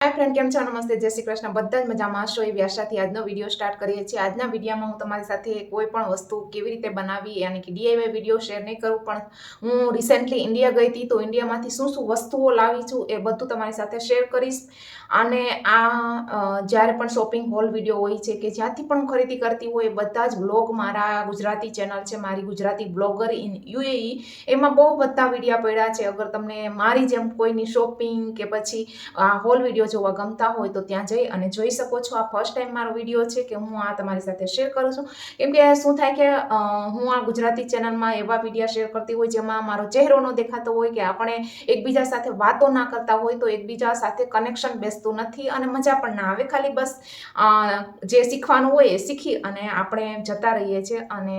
હાય friend કેમ છો? નમસ્તે, જય શ્રી કૃષ્ણ. બધા જ મજામાં. હશો એવી આશાથી આજનો વીડિયો સ્ટાર્ટ કરીએ છીએ. આજના વિડીયોમાં હું તમારી સાથે કોઈ પણ વસ્તુ કેવી રીતે બનાવી યાની કે ડીઆઈવાય વીડિયો શેર નહીં કરું, પણ હું રિસેન્ટલી ઇન્ડિયા ગઈ હતી, તો ઇન્ડિયામાંથી શું શું વસ્તુઓ લાવી છું એ બધું તમારી સાથે શેર કરીશ. અને આ જ્યારે પણ શોપિંગ હોલ વીડિયો હોય છે કે જ્યાંથી પણ હું ખરીદી કરતી હોય, એ બધા જ બ્લોગ મારા ગુજરાતી ચેનલ છે, મારી ગુજરાતી બ્લોગર ઇન યુએઈ એમાં બહુ બધા વિડીયા પડ્યા છે. અગર તમને મારી જેમ કોઈની શોપિંગ કે પછી આ હોલ વીડિયો જોવા ગમતા હોય તો ત્યાં જઈ અને જોઈ શકો છો. આ ફર્સ્ટ ટાઈમ મારો વીડિયો છે કે હું આ તમારી સાથે શેર કરું છું. કેમ કે શું થાય કે હું આ ગુજરાતી ચેનલમાં એવા વિડીયા શેર કરતી હોય જેમાં મારો ચહેરો ન દેખાતો હોય કે આપણે એકબીજા સાથે વાતો ના કરતા હોય તો એકબીજા સાથે કનેક્શન બેસતું નથી અને મજા પણ ના આવે. ખાલી બસ જે શીખવાનું હોય એ શીખી અને આપણે જતા રહીએ છીએ અને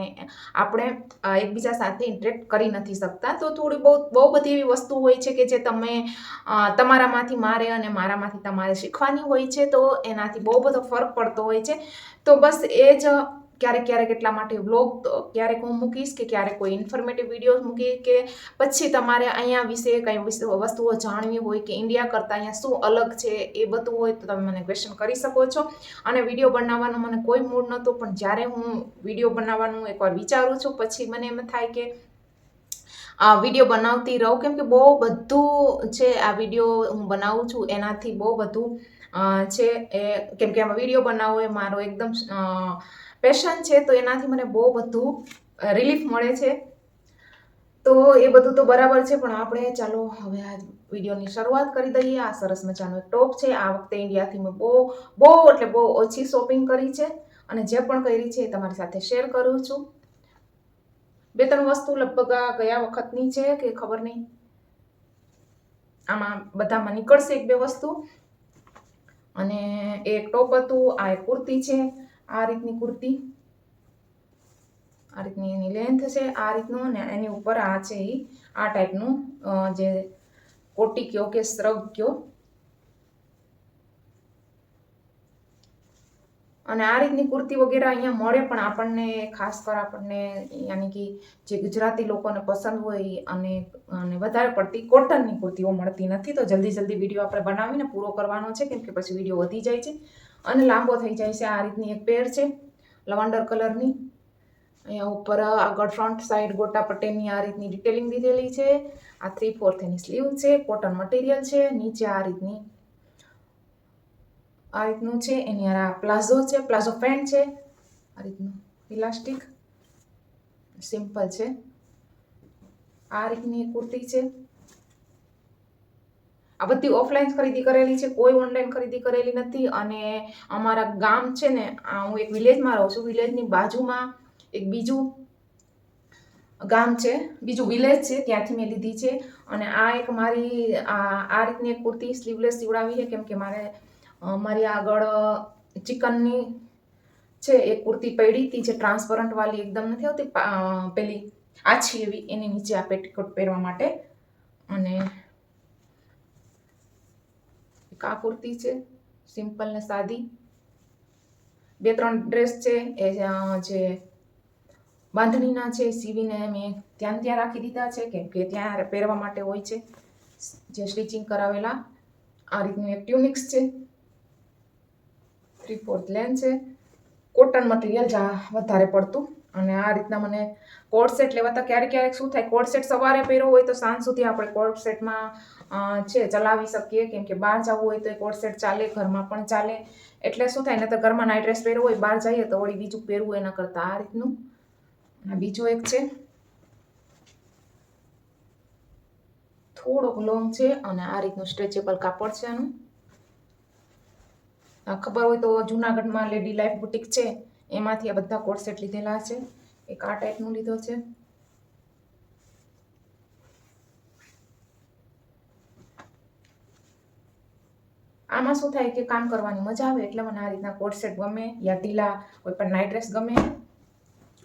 આપણે એકબીજા સાથે ઇન્ટરેક્ટ કરી નથી શકતા. તો થોડી બહુ બહુ બધી એવી વસ્તુ હોય છે કે જે તમે તમારામાંથી મારે અને મારામાંથી તમારે શીખવાની હોય છે, તો એનાથી બહુ બધો ફરક પડતો હોય છે. તો બસ એ જ ક્યારેક ક્યારેક એટલા માટે વ્લોગ ક્યારેક હું મૂકીશ કે ક્યારેક કોઈ ઇન્ફોર્મેટિવ વીડિયો મૂકી કે પછી તમારે અહીંયા વિશે કંઈ વસ્તુઓ જાણવી હોય કે ઇન્ડિયા કરતાં અહીંયા શું અલગ છે એ બધું હોય તો તમે મને ક્વેશ્ચન કરી શકો છો. અને વીડિયો બનાવવાનો મને કોઈ મૂડ નહોતો, પણ જ્યારે હું વીડિયો બનાવવાનું એકવાર વિચારું છું, પછી મને એમ થાય કે વીડિયો બનાવતી રહું. કેમ કે બહુ બધું છે આ વીડિયો હું બનાવું છું, એનાથી બહુ બધું છે એ, કેમ કે વીડિયો બનાવવો એ મારો એકદમ પેશન છે, તો એનાથી મને બહુ બધું રિલીફ મળે છે. તો એ બધું તો બરાબર છે, પણ આપણે ચાલો હવે આ વિડીયોની શરૂઆત કરી દઈએ. આ સરસ મજાનો એક ટોપ છે. આ વખતે ઇન્ડિયાથી મેં બહુ બહુ એટલે બહુ ઓછી શોપિંગ કરી છે. અને જે પણ કરી છે એ તમારી સાથે શેર કરું છું. બે ત્રણ વસ્તુ લગભગ આ ગયા વખતની છે કે ખબર નહીં. આમાં બધામાં નીકળશે એક બે વસ્તુ. અને એક ટોપ હતું, આ એક કુર્તી છે, આ રીતની કુર્તી. આ રીતની એની લેન્થ છે, આ રીતનું ને એની ઉપર આ છે એ આ ટાઈપનું જે કોટી કયો કે સ્રગ કયો. અને આ રીતની કુર્તી વગેરે અહીંયા મળે પણ આપણને, ખાસ કર આપણને, યાની કે જે ગુજરાતી લોકોને પસંદ હોય અને અને વધારે પડતી કોટનની કુર્તીઓ મળતી નથી. તો જલ્દી જલ્દી વીડિયો આપણે બનાવીને પૂરો કરવાનો છે, કેમ કે પછી વીડિયો વધી જાય છે અને લાંબો થઈ જાય છે. આ રીતની એક પેર છે લવાન્ડર કલરની. અહીંયા ઉપર આગળ ફ્રન્ટ સાઈડ ગોટા પટેલની આ રીતની ડિટેલિંગ દીધેલી છે. આ થ્રી ફોર્થ એની સ્લીવ છે, કોટન મટીરિયલ છે, નીચે આ રીતની આ રીતનું છે એની આ પ્લાઝો છે પ્લાઝો પેન્ટ છે આ રીતનું ઇલાસ્ટિક સિમ્પલ છે આ રીતની કુર્તી છે આ બધી ઓફલાઈન ખરીદી કરેલી છે, કોઈ ઓનલાઈન ખરીદી કરેલી નથી અને અમારા ગામ છે ને હું એક વિલેજમાં રહું છું વિલેજની બાજુમાં એક બીજું ગામ છે, બીજું વિલેજ છે, ત્યાંથી મેં લીધી છે. અને આ એક મારી, આ રીતની એક કુર્તી સ્લીવલેસ સીવડાવી છે, કેમ કે મારે મારી આગળ ચિકનની છે એક કુર્તી પડી હતી, જે ટ્રાન્સપરન્ટ વાળી એકદમ નથી આવતી પેલી આછી એવી, એની નીચે આ પેટીકોટ પહેરવા માટે. અને એક આ કુર્તી છે, સિમ્પલ ને સાદી. બે, ત્રણ ડ્રેસ છે, એ જે બાંધણીના છે સીવીને મેં ત્યાં ત્યાં રાખી દીધા છે, કેમ કે ત્યાં પહેરવા માટે હોય છે, જે સ્ટિચિંગ કરાવેલા. આ રીતનું એક ટ્યુનિક્સ છે. થ્રી લેન છે. કોટન મટીરિયલ જા વધારે પડતું. અને આ રીતના મને કોટ સેટ લેવાતા ક્યારેક ક્યારેક શું થાય કોટ સેટ સવારે પહેરો હોય તો સાંજ સુધી આપણે કોડ સેટમાં છે, ચલાવી શકીએ. કેમ કે બહાર જવું હોય તો એ કોટ સેટ ચાલે, ઘરમાં પણ ચાલે. એટલે શું થાય ને તો ઘરમાં નાઇટ ડ્રેસ પહેરવો હોય, બહાર જઈએ તો વળી બીજું પહેરવું એના કરતાં આ રીતનું. અને બીજો એક છે. થોડોક લોંગ છે અને આ રીતનું સ્ટ્રેચેબલ કાપડ છે આનું. ખબર હોય તો જુનાગઢમાં લેડી લાઈફ બુટિક છે. એમાંથી આ બધા કોડસેટ લીધેલા છે. એક આ ટાઈપનું લીધો છે. આમાં શું થાય કે કામ કરવાની મજા આવે એટલે મને આ રીતના કોટ સેટ ગમે યા ઢીલા, કોઈ પણ નાઇટ ડ્રેસ ગમે.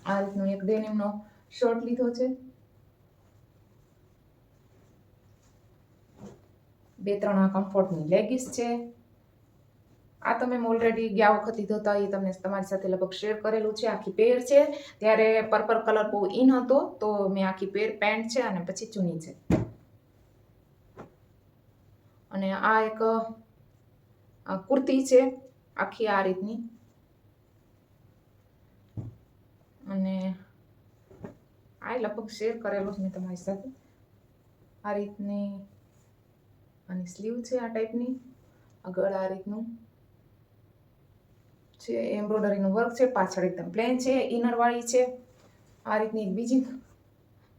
આ રીતનું એક ડેનિમનો શર્ટ લીધો છે. બે ત્રણ આ કમ્ફર્ટની લેગીસ છે. આ તમે ઓલરેડી ગયા વખત લીધો હતા એ તમને તમારી સાથે લગભગ શેર કરેલું છે, આખી પેર છે. ત્યારે પર્પલ કલર બહુ ઇન હતો, તો મેં આખી પેર પેન્ટ છે અને પછી ચૂની છે. અને આ એક કુર્તી છે, આખી આ રીતની. અને આ લગભગ શેર કરેલો છે મેં તમારી સાથે. આ રીતની આની સ્લીવ છે આ ટાઈપની આગળ આ રીતનું. છે એમ્બ્રોડરીનું વર્ક છે, પાછળ એકદમ પ્લેન છે, ઇનરવાળી છે. આ રીતની એક બીજી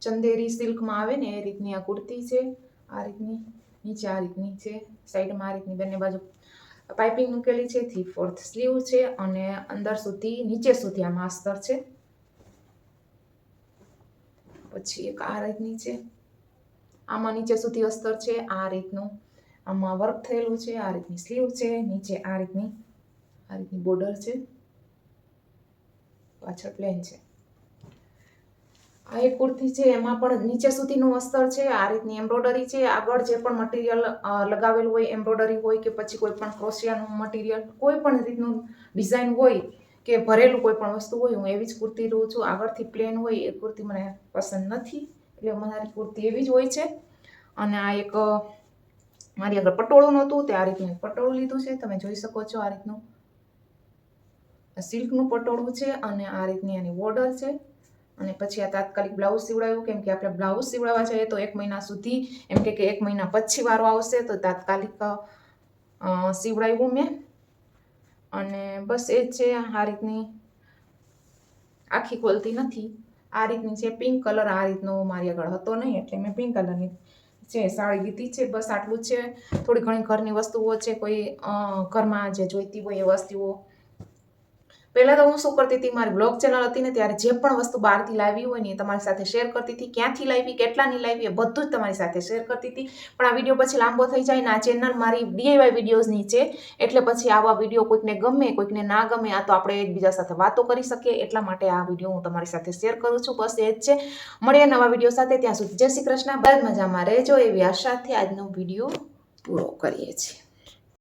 ચંદેરી સિલ્કમાં આવે ને, એ રીતની આ કુર્તી છે, આ રીતની, નીચે આ રીતની છે સાઈડમાં આ રીતની બંને બાજુ પાઇપિંગ મૂકેલી છે થ્રી ફોર્થ સ્લીવ છે, અને અંદર સુધી, નીચે સુધી આમાં અસ્તર છે. પછી એક આ રીતની છે. આમાં નીચે સુધી અસ્તર છે, આ રીતનું આમાં વર્ક થયેલું છે, આ રીતની સ્લીવ છે, નીચે આ રીતની આ રીતની બોર્ડર છે. પાછળ પ્લેન છે. આ એક કુર્તી છે, એમાં પણ નીચે સુધીનું અસ્તર છે, આ રીતની એમ્બ્રોડરી છે, આગળ જે પણ મટીરિયલ લગાવેલું હોય એમ્બ્રોડરી હોય કે પછી કોઈ પણ ક્રોશિયાનું મટીરિયલ, કોઈ પણ રીતનું ડિઝાઇન હોય કે ભરેલું કોઈ પણ વસ્તુ હોય, હું એવી જ કુર્તી લઉં છું, આગળથી પ્લેન હોય, એ કુર્તી મને પસંદ નથી, એટલે મારી કુર્તી એવી જ હોય છે. અને આ એક મારી આગળ પટોળું નહોતું, તે આ રીતનું પટોળું લીધું છે, તમે જોઈ શકો છો આ રીતનું. સિલ્કનું પટોળું છે અને આ રીતની એની બોર્ડર છે. અને પછી આ તાત્કાલિક બ્લાઉઝ સીવડાવ્યું, કેમ કે આપણે બ્લાઉઝ સીવડાવવા જઈએ તો એક મહિના સુધી, એમ કે એક મહિના પછી વારો આવશે, તો તાત્કાલિક સીવડાવ્યું મેં. અને બસ એ છે આ રીતની. આખી ખોલતી નથી. આ રીતની છે પિંક કલર, આ રીતનો મારી આગળ હતો નહીં, એટલે મેં પિંક કલરની છે સાડી લીધી છે, બસ આટલું જ છે. થોડી ઘણી ઘરની વસ્તુઓ છે, કોઈ ઘરમાં જે જોઈતી હોય એ વસ્તુઓ પહેલાં તો હું શું કરતી હતી, મારી બ્લોગ ચેનલ હતી ને ત્યારે જે પણ વસ્તુ બહારથી લાવી હોય ને એ તમારી સાથે શેર કરતી હતી. ક્યાંથી લાવી કેટલાની લાવી એ બધું જ તમારી સાથે શેર કરતી હતી. પણ આ વીડિયો પછી લાંબો થઈ જાય ને આ ચેનલ મારી ડીઆઈવાય વિડીયોઝની છે. એટલે પછી આવા વીડિયો કોઈકને ગમે, કોઈકને ના ગમે, આ તો આપણે એકબીજા સાથે વાતો કરી શકીએ. એટલા માટે આ વીડિયો હું તમારી સાથે શેર કરું છું. બસ એ જ છે. મળીએ નવા વીડિયો સાથે. ત્યાં સુધી જય શ્રી કૃષ્ણ. બધા મજામાં રહેજો એવી આશાથી આજનો વીડિયો પૂરો કરીએ છીએ.